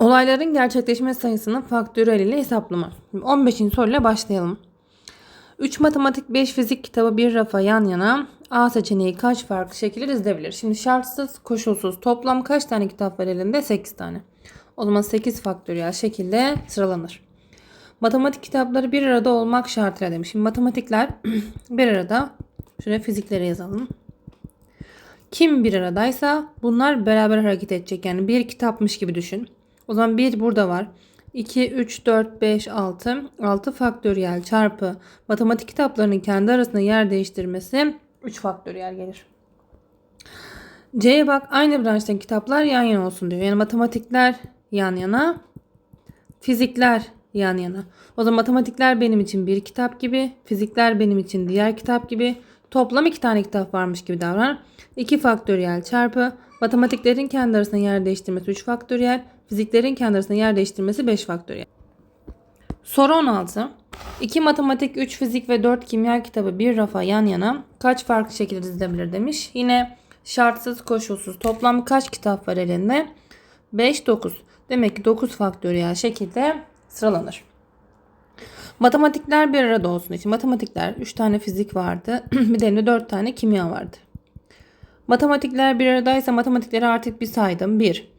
Olayların gerçekleşme sayısını faktöriyel ile hesaplama. Şimdi 15. soruyla başlayalım. 3 matematik 5 fizik kitabı bir rafa yan yana A seçeneği kaç farklı şekilde dizilebilir? Şimdi şartsız, koşulsuz toplam kaç tane kitap var elinde? 8 tane. O zaman 8 faktöriyel şekilde sıralanır. Matematik kitapları bir arada olmak şartıyla demiş. Şimdi matematikler bir arada. Şuraya fizikleri yazalım. Kim bir aradaysa bunlar beraber hareket edecek. Yani bir kitapmış gibi düşün. O zaman 1 burada var. 2, 3, 4, 5, 6. 6 faktöriyel çarpı matematik kitaplarının kendi arasında yer değiştirmesi 3 faktöriyel gelir. C'ye bak aynı branştaki kitaplar yan yana olsun diyor. Yani matematikler yan yana, fizikler yan yana. O zaman matematikler benim için bir kitap gibi, fizikler benim için diğer kitap gibi. Toplam iki tane kitap varmış gibi davran. 2 faktöriyel çarpı matematiklerin kendi arasında yer değiştirmesi 3 faktöriyel, fiziklerin kendi arasında yer değiştirmesi 5 faktöriyel. Soru 16. 2 matematik, 3 fizik ve 4 kimya kitabı bir rafa yan yana kaç farklı şekilde dizilebilir demiş. Yine şartsız koşulsuz toplam kaç kitap var elinde? 5, 9. Demek ki 9 faktöriyel şekilde sıralanır. Matematikler bir arada olsun için matematikler 3 tane fizik vardı. bir de elinde 4 tane kimya vardı. Matematikler bir aradaysa matematikleri artık bir saydım. 1,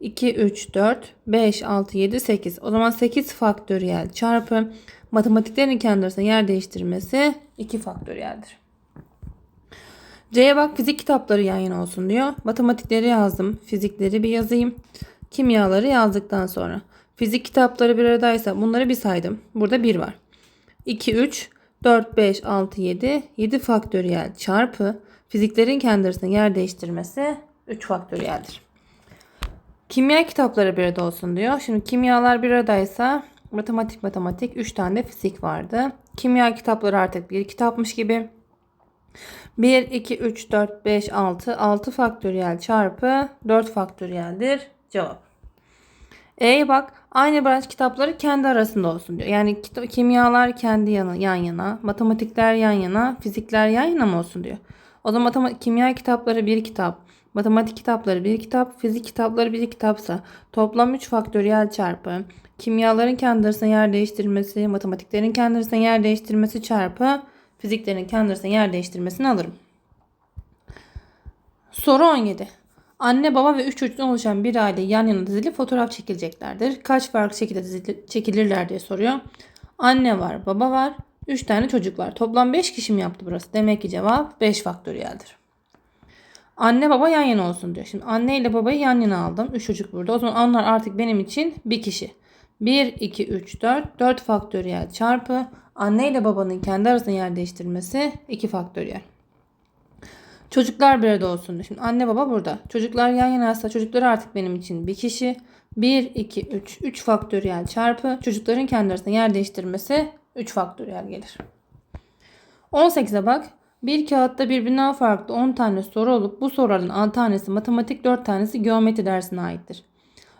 2, 3, 4, 5, 6, 7, 8. O zaman 8 faktöriyel çarpı matematiklerin kendi yer değiştirmesi 2 faktöriyeldir. C'ye bak fizik kitapları yan yana olsun diyor. Matematikleri yazdım. Fizikleri bir yazayım. Kimyaları yazdıktan sonra. Fizik kitapları bir aradaysa bunları bir saydım. Burada 1 var. 2, 3, 4, 5, 6, 7. 7 faktöriyel çarpı fiziklerin kendi yer değiştirmesi 3 faktöriyeldir. Kimya kitapları bir arada olsun diyor. Şimdi kimyalar bir aradaysa matematik matematik 3 tane de fizik vardı. Kimya kitapları artık bir kitapmış gibi. 1, 2, 3, 4, 5, 6. 6 faktöriyel çarpı 4 faktöriyeldir cevap. E'ye bak aynı branş kitapları kendi arasında olsun diyor. Yani kimyalar kendi yana, yan yana, matematikler yan yana, fizikler yan yana mı olsun diyor. O zaman matema- kimya kitapları bir kitap, matematik kitapları bir kitap, fizik kitapları bir kitapsa toplam 3 faktöriyel çarpı kimyaların kendi yer değiştirmesi, matematiklerin kendi yer değiştirmesi çarpı fiziklerin kendi yer değiştirmesini alırım. Soru 17. Anne, baba ve 3 çocuktan oluşan bir aile yan yana dizilip fotoğraf çekileceklerdir. Kaç farklı şekilde dizili- çekilirler diye soruyor. Anne var, baba var, 3 tane çocuk var. Toplam 5 kişi mi yaptı burası? Demek ki cevap 5 faktöriyeldir. Anne baba yan yana olsun diyor. Şimdi anne ile babayı yan yana aldım. 3 çocuk burada. O zaman onlar artık benim için bir kişi. 1, 2, 3, 4. 4 faktöriyel çarpı anne ile babanın kendi arasında yer değiştirmesi 2 faktöriyel. Çocuklar bir arada olsun. Şimdi anne baba burada. Çocuklar yan yanaysa çocuklar artık benim için bir kişi. 1, 2, 3. 3 faktöriyel çarpı çocukların kendi arasında yer değiştirmesi 3 faktöriyel gelir. 18'e bak. Bir kağıtta birbirinden farklı 10 tane soru olup bu soruların 6 tanesi matematik 4 tanesi geometri dersine aittir.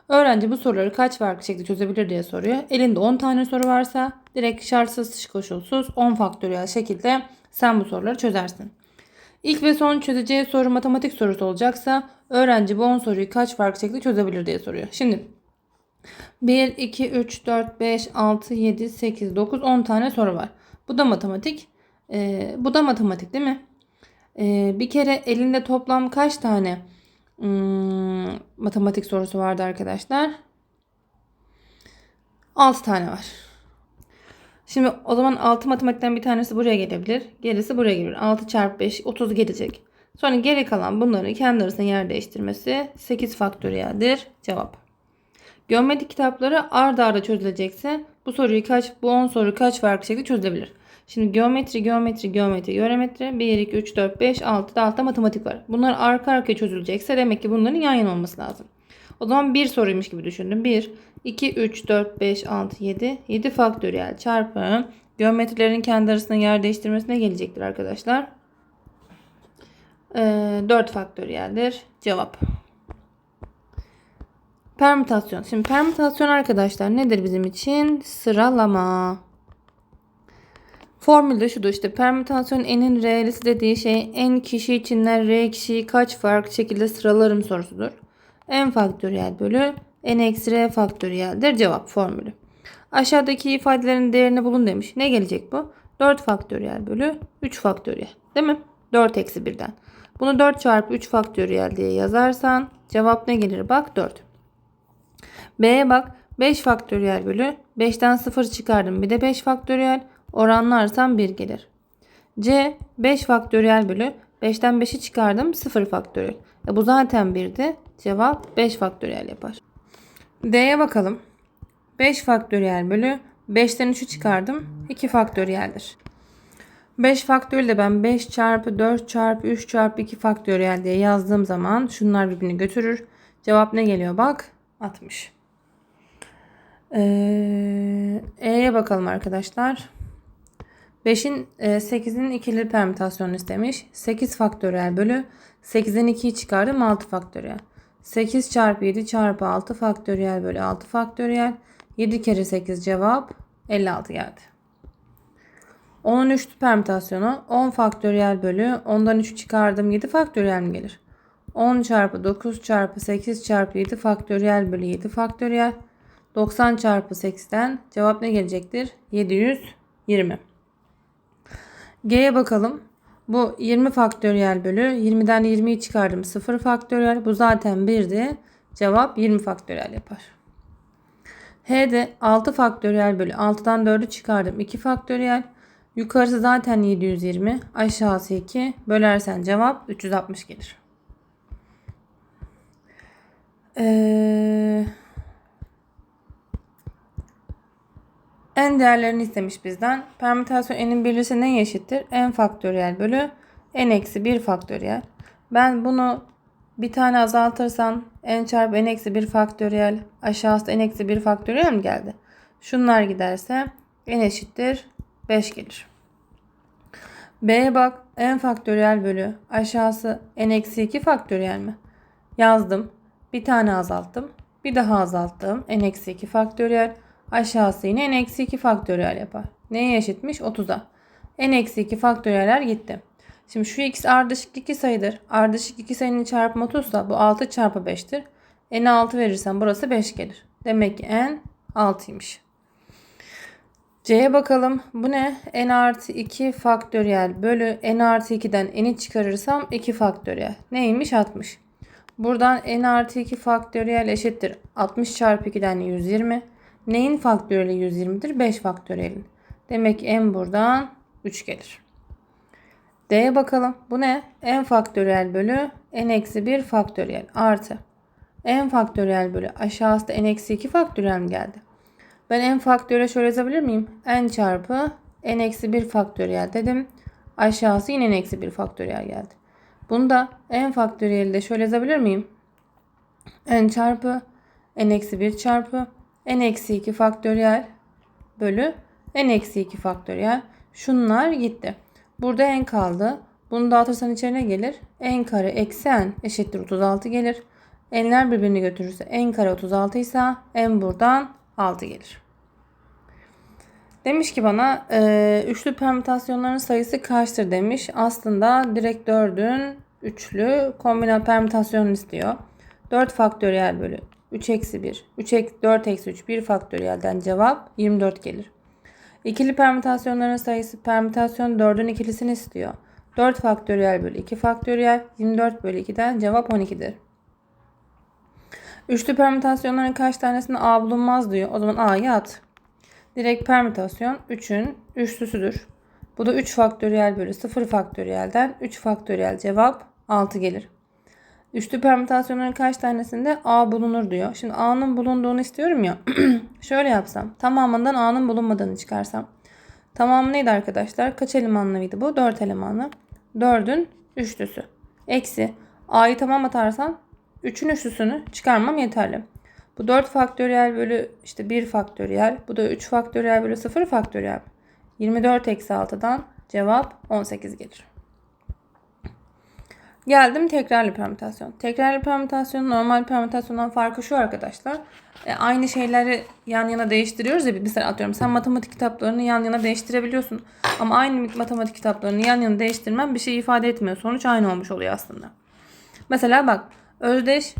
Öğrenci bu soruları kaç farklı şekilde çözebilir diye soruyor. Elinde 10 tane soru varsa direkt şartsız koşulsuz 10 faktöriyel şekilde sen bu soruları çözersin. İlk ve son çözeceği soru matematik sorusu olacaksa öğrenci bu 10 soruyu kaç farklı şekilde çözebilir diye soruyor. Şimdi 1, 2, 3, 4, 5, 6, 7, 8, 9, 10 tane soru var. Bu da matematik. Ee, bu da matematik değil mi? Ee, bir kere elinde toplam kaç tane hmm, matematik sorusu vardı arkadaşlar? 6 tane var. Şimdi o zaman 6 matematikten bir tanesi buraya gelebilir. Gerisi buraya gelir. 6 çarpı 5 30 gelecek. Sonra geri kalan bunları kendi arasında yer değiştirmesi 8 faktöriyeldir. Cevap. Geometri kitapları arda arda çözülecekse bu soruyu kaç bu 10 soru kaç farklı şekilde çözülebilir? Şimdi geometri, geometri, geometri, geometri 1, 2, 3, 4, 5, 6 da altta matematik var. Bunlar arka arkaya çözülecekse demek ki bunların yan yana olması lazım. O zaman bir soruymuş gibi düşündüm. 1, 2, 3, 4, 5, 6, 7. 7 faktöriyel çarpı geometrilerin kendi arasında yer değiştirmesine gelecektir arkadaşlar. Ee, 4 faktöriyeldir. Cevap. Permütasyon. Şimdi permütasyon arkadaşlar nedir bizim için? Sıralama. Formülde şudur işte permütasyon n'in r'lisi dediği şey n kişi içinden r kişiyi kaç farklı şekilde sıralarım sorusudur. n faktöriyel bölü n eksi r faktöriyeldir cevap formülü. Aşağıdaki ifadelerin değerini bulun demiş. Ne gelecek bu? 4 faktöriyel bölü 3 faktöriyel. Değil mi? 4 eksi 1'den. Bunu 4 çarpı 3 faktöriyel diye yazarsan cevap ne gelir? Bak 4. B'ye bak. 5 faktöriyel bölü 5'ten 0 çıkardım. Bir de 5 faktöriyel oranlarsam 1 gelir. C 5 faktöriyel bölü 5'ten 5'i çıkardım 0 faktöriyel. E bu zaten 1'di. Cevap 5 faktöriyel yapar. D'ye bakalım. 5 faktöriyel bölü 5'ten 3'ü çıkardım. 2 faktöriyeldir. 5 faktöriyel de ben 5 çarpı 4 çarpı 3 çarpı 2 faktöriyel diye yazdığım zaman şunlar birbirini götürür. Cevap ne geliyor bak? 60. Ee, E'ye bakalım arkadaşlar. 5'in 8'in ikili permütasyonunu istemiş. 8 faktöriyel bölü 8'den 2'yi çıkardım 6 faktöriyel. 8 çarpı 7 çarpı 6 faktöriyel bölü 6 faktöriyel. 7 kere 8 cevap 56 geldi. 10'un üçlü permütasyonu 10 faktöriyel bölü 10'dan 3 çıkardım 7 faktöriyel mi gelir? 10 çarpı 9 çarpı 8 çarpı 7 faktöriyel bölü 7 faktöriyel. 90 çarpı 8'den cevap ne gelecektir? 720. G'ye bakalım. Bu 20 faktöriyel bölü 20'den 20'yi çıkardım 0 faktöriyel. Bu zaten 1'di. Cevap 20 faktöriyel yapar. H'de 6 faktöriyel bölü 6'dan 4'ü çıkardım 2 faktöriyel. Yukarısı zaten 720. Aşağısı 2. Bölersen cevap 360 gelir. Eee... n değerlerini istemiş bizden. Permütasyon n'in birlisi neye eşittir? n faktöriyel bölü n eksi 1 faktöriyel. Ben bunu bir tane azaltırsam n çarpı n eksi 1 faktöriyel aşağısı n eksi 1 faktöriyel mi geldi? Şunlar giderse n eşittir 5 gelir. B'ye bak n faktöriyel bölü aşağısı n eksi 2 faktöriyel mi? Yazdım. Bir tane azalttım. Bir daha azalttım. n eksi 2 faktöriyel. Aşağısı yine n eksi 2 faktöriyel yapar. Neye eşitmiş? 30'a. n eksi 2 faktöriyeller gitti. Şimdi şu x ardışık 2 sayıdır. Ardışık 2 sayının çarpımı 30 ise bu 6 çarpı 5'tir. N'e 6 verirsen burası 5 gelir. Demek ki n 6'ymış. C'ye bakalım. Bu ne? n artı 2 faktöriyel bölü n artı 2'den n'i çıkarırsam 2 faktöriyel. Neymiş? 60. Buradan n artı 2 faktöriyel eşittir. 60 çarpı 2'den 120. Neyin faktöriyeli 120'dir? 5 faktöriyelin. Demek ki n buradan 3 gelir. D'ye bakalım. Bu ne? n faktöriyel bölü n eksi 1 faktöriyel artı n faktöriyel bölü aşağısı da n eksi 2 faktöriyel mi geldi? Ben n faktöriyel şöyle yazabilir miyim? n çarpı n eksi 1 faktöriyel dedim. Aşağısı yine n eksi 1 faktöriyel geldi. Bunu da n faktöriyeli de şöyle yazabilir miyim? n çarpı n eksi 1 çarpı n eksi 2 faktöriyel bölü n eksi 2 faktöriyel. Şunlar gitti. Burada n kaldı. Bunu dağıtırsan içerine gelir. n kare eksi n eşittir 36 gelir. n'ler birbirini götürürse n kare 36 ise n buradan 6 gelir. Demiş ki bana e, üçlü permütasyonların sayısı kaçtır demiş. Aslında direkt 4'ün üçlü kombinal permütasyonunu istiyor. 4 faktöriyel bölü 3 eksi 1. 3 eksi 4 eksi 3 1 faktöriyelden cevap 24 gelir. İkili permütasyonların sayısı permütasyon 4'ün ikilisini istiyor. 4 faktöriyel bölü 2 faktöriyel 24 bölü 2'den cevap 12'dir. Üçlü permütasyonların kaç tanesinde A bulunmaz diyor. O zaman A'yı at. Direkt permütasyon 3'ün üçlüsüdür. Bu da 3 faktöriyel bölü 0 faktöriyelden 3 faktöriyel cevap 6 gelir. Üçlü permütasyonların kaç tanesinde A bulunur diyor. Şimdi A'nın bulunduğunu istiyorum ya. Şöyle yapsam. Tamamından A'nın bulunmadığını çıkarsam. Tamamı neydi arkadaşlar? Kaç elemanlıydı bu? 4 elemanlı. 4'ün üçlüsü. Eksi. A'yı tamam atarsam 3'ün üçlüsünü çıkarmam yeterli. Bu 4 faktöriyel bölü işte 1 faktöriyel. Bu da 3 faktöriyel bölü 0 faktöriyel. 24 eksi 6'dan cevap 18 gelir. Geldim tekrarlı permütasyon. Tekrarlı permütasyon normal permütasyondan farkı şu arkadaşlar. E, aynı şeyleri yan yana değiştiriyoruz ya mesela atıyorum sen matematik kitaplarını yan yana değiştirebiliyorsun. Ama aynı matematik kitaplarını yan yana değiştirmen bir şey ifade etmiyor. Sonuç aynı olmuş oluyor aslında. Mesela bak özdeş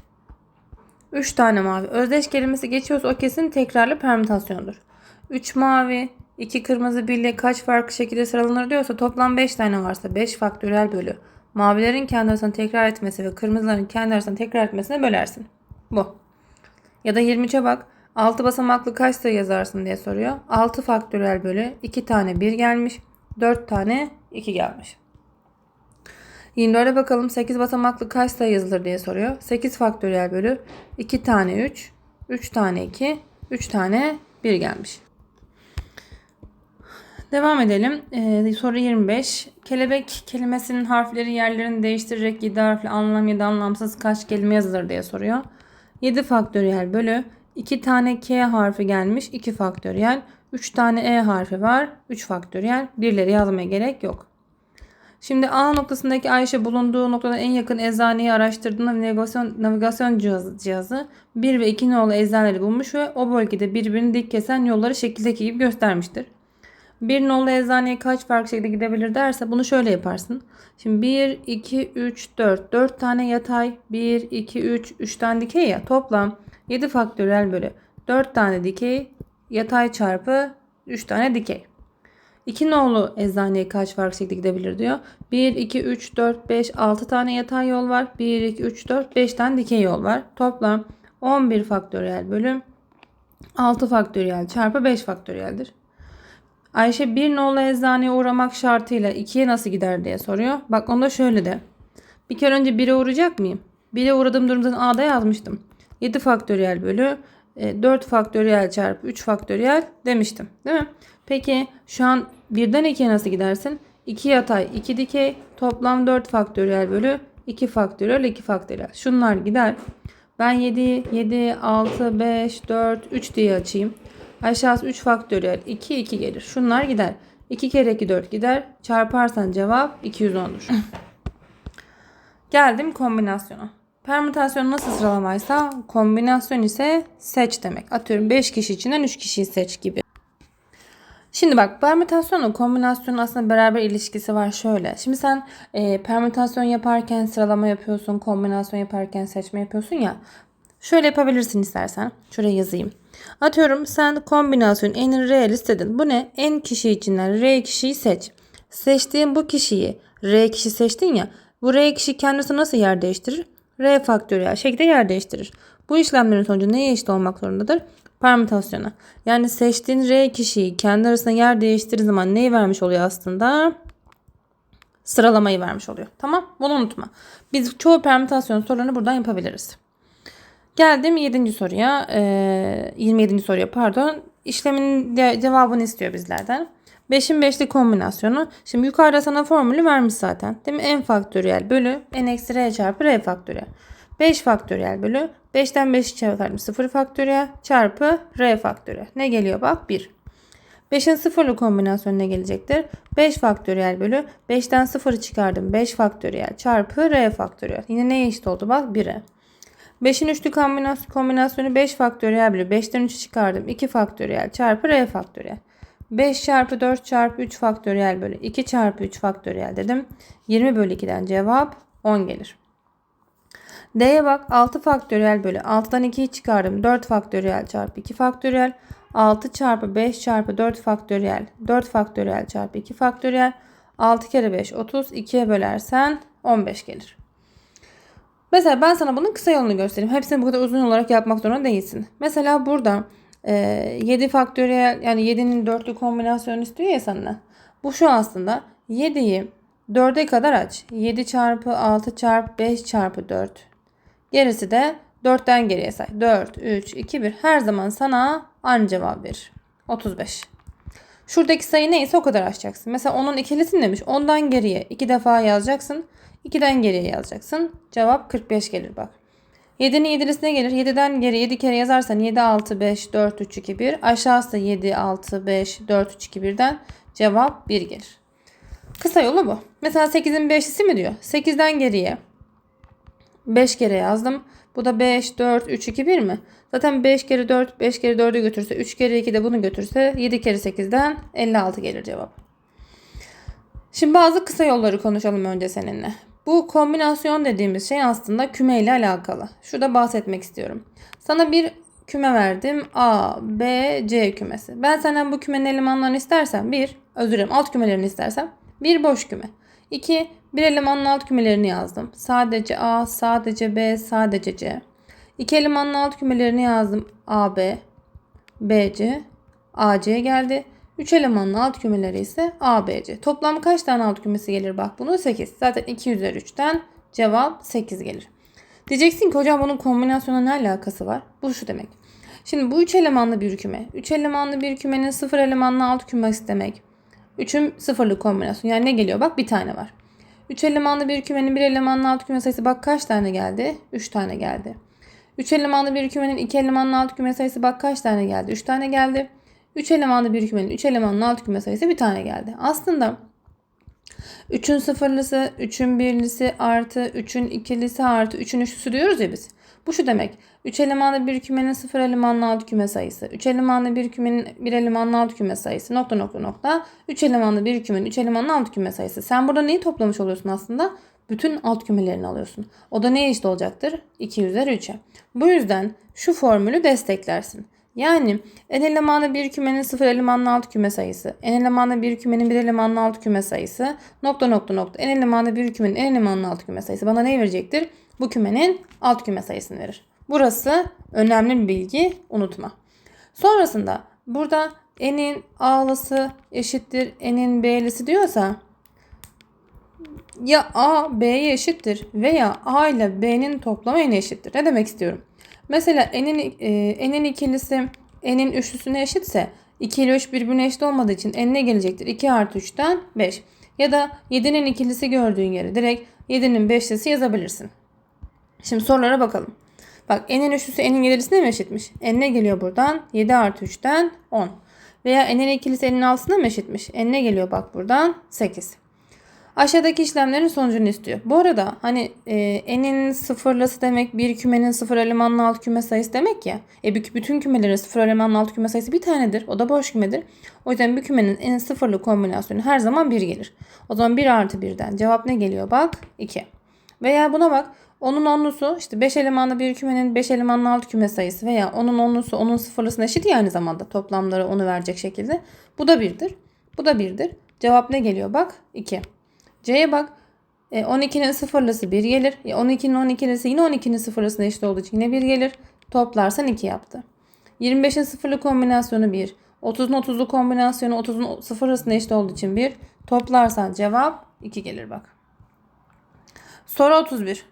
3 tane mavi. Özdeş kelimesi geçiyorsa o kesin tekrarlı permütasyondur. 3 mavi, 2 kırmızı, 1 ile kaç farklı şekilde sıralanır diyorsa toplam 5 tane varsa 5 faktöriyel bölü. Mavilerin kendi arasında tekrar etmesi ve kırmızıların kendi arasında tekrar etmesine bölersin. Bu. Ya da 23'e bak. 6 basamaklı kaç sayı yazarsın diye soruyor. 6 faktöriyel bölü 2 tane 1 gelmiş. 4 tane 2 gelmiş. 24'e bakalım 8 basamaklı kaç sayı yazılır diye soruyor. 8 faktöriyel bölü 2 tane 3, 3 tane 2, 3 tane 1 gelmiş. Devam edelim. Ee, soru 25. Kelebek kelimesinin harfleri yerlerini değiştirerek 7 harfli anlam ya da anlamsız kaç kelime yazılır diye soruyor. 7 faktöriyel bölü 2 tane K harfi gelmiş 2 faktöriyel. 3 tane E harfi var 3 faktöriyel. Birleri yazmaya gerek yok. Şimdi A noktasındaki Ayşe bulunduğu noktada en yakın eczaneyi araştırdığında navigasyon, navigasyon cihazı, cihazı 1 ve 2 nolu eczaneleri bulmuş ve o bölgede birbirini dik kesen yolları şekildeki gibi göstermiştir. Bir nolu eczaneye kaç farklı şekilde gidebilir derse bunu şöyle yaparsın. Şimdi 1, 2, 3, 4. 4 tane yatay. 1, 2, 3, 3 tane dikey ya. Toplam 7 faktöriyel bölü 4 tane dikey yatay çarpı 3 tane dikey. 2 nolu eczaneye kaç farklı şekilde gidebilir diyor. 1, 2, 3, 4, 5, 6 tane yatay yol var. 1, 2, 3, 4, 5 tane dikey yol var. Toplam 11 faktöriyel bölü 6 faktöriyel çarpı 5 faktöriyeldir. Ayşe bir nolu eczaneye uğramak şartıyla 2'ye nasıl gider diye soruyor. Bak onda şöyle de. Bir kere önce 1'e uğrayacak mıyım? 1'e uğradığım durumda A'da yazmıştım. 7 faktöriyel bölü 4 faktöriyel çarpı 3 faktöriyel demiştim. Değil mi? Peki şu an 1'den 2'ye nasıl gidersin? 2 yatay 2 dikey toplam 4 faktöriyel bölü 2 faktöriyel 2 faktöriyel. Şunlar gider. Ben 7, 7, 6, 5, 4, 3 diye açayım. Aşağısı 3 faktöriyel 2 2 gelir. Şunlar gider. 2 kere 2 4 gider. Çarparsan cevap 210'dur. Geldim kombinasyona. Permütasyon nasıl sıralamaysa kombinasyon ise seç demek. Atıyorum 5 kişi içinden 3 kişiyi seç gibi. Şimdi bak permütasyonla kombinasyonun aslında beraber ilişkisi var şöyle. Şimdi sen e, permütasyon yaparken sıralama yapıyorsun, kombinasyon yaparken seçme yapıyorsun ya. Şöyle yapabilirsin istersen. Şuraya yazayım. Atıyorum sen kombinasyon n r istedin. Bu ne? N kişi içinden r kişiyi seç. Seçtiğin bu kişiyi r kişi seçtin ya. Bu r kişi kendisi nasıl yer değiştirir? R faktöriyel şekilde yer değiştirir. Bu işlemlerin sonucu neye eşit olmak zorundadır? Permütasyona. Yani seçtiğin R kişiyi kendi arasında yer değiştirdiği zaman neyi vermiş oluyor aslında? Sıralamayı vermiş oluyor. Tamam? Bunu unutma. Biz çoğu permütasyon sorularını buradan yapabiliriz. Geldim 7. soruya. E, 27. soruya pardon. İşlemin de, cevabını istiyor bizlerden. 5'in 5'li kombinasyonu. Şimdi yukarıda sana formülü vermiş zaten. Değil mi? n faktöriyel bölü n eksi r çarpı r faktöriyel. 5 faktöriyel bölü 5'ten 5'i çıkardım 0 faktöriyel çarpı r faktöriyel. Ne geliyor bak 1. 5'in sıfırlı kombinasyonu ne gelecektir? 5 faktöriyel bölü 5'ten 0'ı çıkardım 5 faktöriyel çarpı r faktöriyel. Yine neye eşit oldu bak 1'e. 5'in üçlü kombinasyonu 5 faktöriyel bölü 5'ten 3'ü çıkardım 2 faktöriyel çarpı r faktöriyel. 5 çarpı 4 çarpı 3 faktöriyel bölü 2 çarpı 3 faktöriyel dedim. 20 bölü 2'den cevap 10 gelir. D'ye bak 6 faktöriyel bölü 6'dan 2'yi çıkardım. 4 faktöriyel çarpı 2 faktöriyel. 6 çarpı 5 çarpı 4 faktöriyel. 4 faktöriyel çarpı 2 faktöriyel. 6 kere 5 30. 2'ye bölersen 15 gelir. Mesela ben sana bunun kısa yolunu göstereyim. Hepsini bu kadar uzun olarak yapmak zorunda değilsin. Mesela burada e, 7 faktöriyel yani 7'nin dörtlü kombinasyonu istiyor ya sana. Bu şu aslında 7'yi 4'e kadar aç. 7 çarpı 6 çarpı 5 çarpı 4 Gerisi de 4'ten geriye say. 4, 3, 2, 1. Her zaman sana aynı cevap verir. 35. Şuradaki sayı neyse o kadar açacaksın. Mesela onun ikilisini demiş. Ondan geriye 2 defa yazacaksın. 2'den geriye yazacaksın. Cevap 45 gelir bak. 7'nin 7'lisine gelir. 7'den geri 7 kere yazarsan 7, 6, 5, 4, 3, 2, 1. Aşağısı 7, 6, 5, 4, 3, 2, 1'den cevap 1 gelir. Kısa yolu bu. Mesela 8'in 5'lisi mi diyor? 8'den geriye 5 kere yazdım. Bu da 5, 4, 3, 2, 1 mi? Zaten 5 kere 4, 5 kere 4'ü götürse, 3 kere 2 de bunu götürse 7 kere 8'den 56 gelir cevap. Şimdi bazı kısa yolları konuşalım önce seninle. Bu kombinasyon dediğimiz şey aslında küme ile alakalı. Şurada bahsetmek istiyorum. Sana bir küme verdim. A, B, C kümesi. Ben senden bu kümenin elemanlarını istersem bir, özür dilerim alt kümelerini istersem bir boş küme. 2. Bir elemanlı alt kümelerini yazdım. Sadece A, sadece B, sadece C. İki elemanlı alt kümelerini yazdım. A, B, B, C, A, C geldi. 3 elemanlı alt kümeleri ise A, B, C. Toplam kaç tane alt kümesi gelir bak bunu? 8. Zaten 2 üzeri 3'ten cevap 8 gelir. Diyeceksin ki hocam bunun kombinasyona ne alakası var? Bu şu demek. Şimdi bu 3 elemanlı bir küme. 3 elemanlı bir kümenin 0 elemanlı alt kümesi demek. 3'ün sıfırlı kombinasyon. Yani ne geliyor? Bak bir tane var. 3 elemanlı bir kümenin bir elemanlı alt küme sayısı bak kaç tane geldi? 3 tane geldi. 3 elemanlı bir kümenin 2 elemanlı alt küme sayısı bak kaç tane geldi? 3 tane geldi. 3 elemanlı bir kümenin 3 elemanlı alt küme sayısı bir tane geldi. Aslında 3'ün sıfırlısı, 3'ün birlisi artı 3'ün ikilisi artı 3'ün üçlüsü diyoruz ya biz. Bu şu demek. 3 elemanlı bir kümenin 0 elemanlı alt küme sayısı. 3 elemanlı bir kümenin 1 elemanlı alt küme sayısı. Nokta nokta nokta. 3 elemanlı bir kümenin 3 elemanlı alt küme sayısı. Sen burada neyi toplamış oluyorsun aslında? Bütün alt kümelerini alıyorsun. O da neye eşit olacaktır? 2 üzeri 3'e. Bu yüzden şu formülü desteklersin. Yani n elemanlı bir kümenin 0 elemanlı alt küme sayısı, n elemanlı bir kümenin 1 elemanlı alt küme sayısı, nokta nokta nokta n elemanlı bir kümenin n elemanlı alt küme sayısı bana ne verecektir? Bu kümenin alt küme sayısını verir. Burası önemli bir bilgi unutma. Sonrasında burada n'in a'lısı eşittir n'in b'lisi diyorsa ya a b'ye eşittir veya a ile b'nin toplamı n'e eşittir. Ne demek istiyorum? Mesela n'in e, n'in ikilisi n'in üçlüsüne eşitse 2 ile 3 birbirine eşit olmadığı için n ne gelecektir? 2 artı 3'ten 5. Ya da 7'nin ikilisi gördüğün yere direkt 7'nin beşlisi yazabilirsin. Şimdi sorulara bakalım. Bak n'in üçlüsü n'in yedilisine mi eşitmiş? n ne geliyor buradan? 7 artı 3'ten 10. Veya n'in ikilisi n'in altısına mı eşitmiş? n ne geliyor bak buradan? 8. Aşağıdaki işlemlerin sonucunu istiyor. Bu arada hani e, n'in sıfırlısı demek bir kümenin sıfır elemanlı alt küme sayısı demek ya. E bütün kümelerin sıfır elemanlı alt küme sayısı bir tanedir. O da boş kümedir. O yüzden bir kümenin en sıfırlı kombinasyonu her zaman 1 gelir. O zaman 1 artı 1'den cevap ne geliyor bak? 2. Veya buna bak. Onun onlusu işte 5 elemanlı bir kümenin 5 elemanlı alt küme sayısı veya onun onlusu onun sıfırlısına eşit ya aynı zamanda toplamları onu verecek şekilde. Bu da 1'dir. Bu da 1'dir. Cevap ne geliyor bak? 2. C'ye bak. E, 12'nin sıfırlısı 1 gelir. E, 12'nin 12'lisi yine 12'nin sıfırlısına eşit olduğu için yine 1 gelir. Toplarsan 2 yaptı. 25'in sıfırlı kombinasyonu 1. 30'un 30'lu kombinasyonu 30'un sıfırlısına eşit olduğu için 1. Toplarsan cevap 2 gelir bak. Soru 31.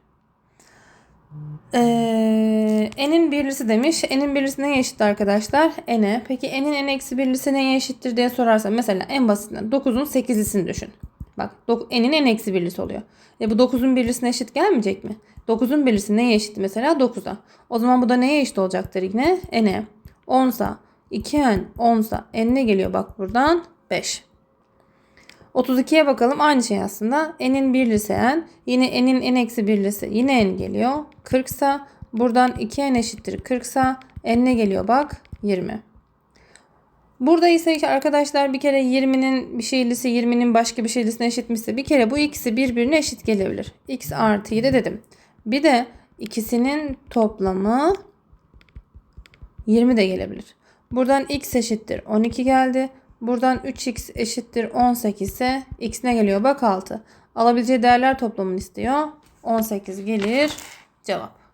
Ee, n'in birlisi demiş. N'in birlisi neye eşit arkadaşlar? N'e. Peki n'in n eksi birlisi neye eşittir diye sorarsan mesela en basitinden 9'un 8'lisini düşün. Bak n'in n eksi birlisi oluyor. E bu 9'un birlisine eşit gelmeyecek mi? 9'un birlisi neye eşit mesela? 9'a. O zaman bu da neye eşit olacaktır yine? n'e. 10'sa 2n 10'sa n ne geliyor bak buradan? 5. 32'ye bakalım. Aynı şey aslında. N'in birlisi n. Yine n'in n eksi birlisi. Yine n geliyor. 40 sa buradan 2n eşittir 40 sa n ne geliyor bak? 20. Burada ise arkadaşlar bir kere 20'nin bir şeylisi 20'nin başka bir şeylisine eşitmişse bir kere bu ikisi birbirine eşit gelebilir. x artı 7 dedim. Bir de ikisinin toplamı 20 de gelebilir. Buradan x eşittir 12 geldi. Buradan 3x eşittir 18 ise x ne geliyor? Bak 6. Alabileceği değerler toplamını istiyor. 18 gelir. Cevap.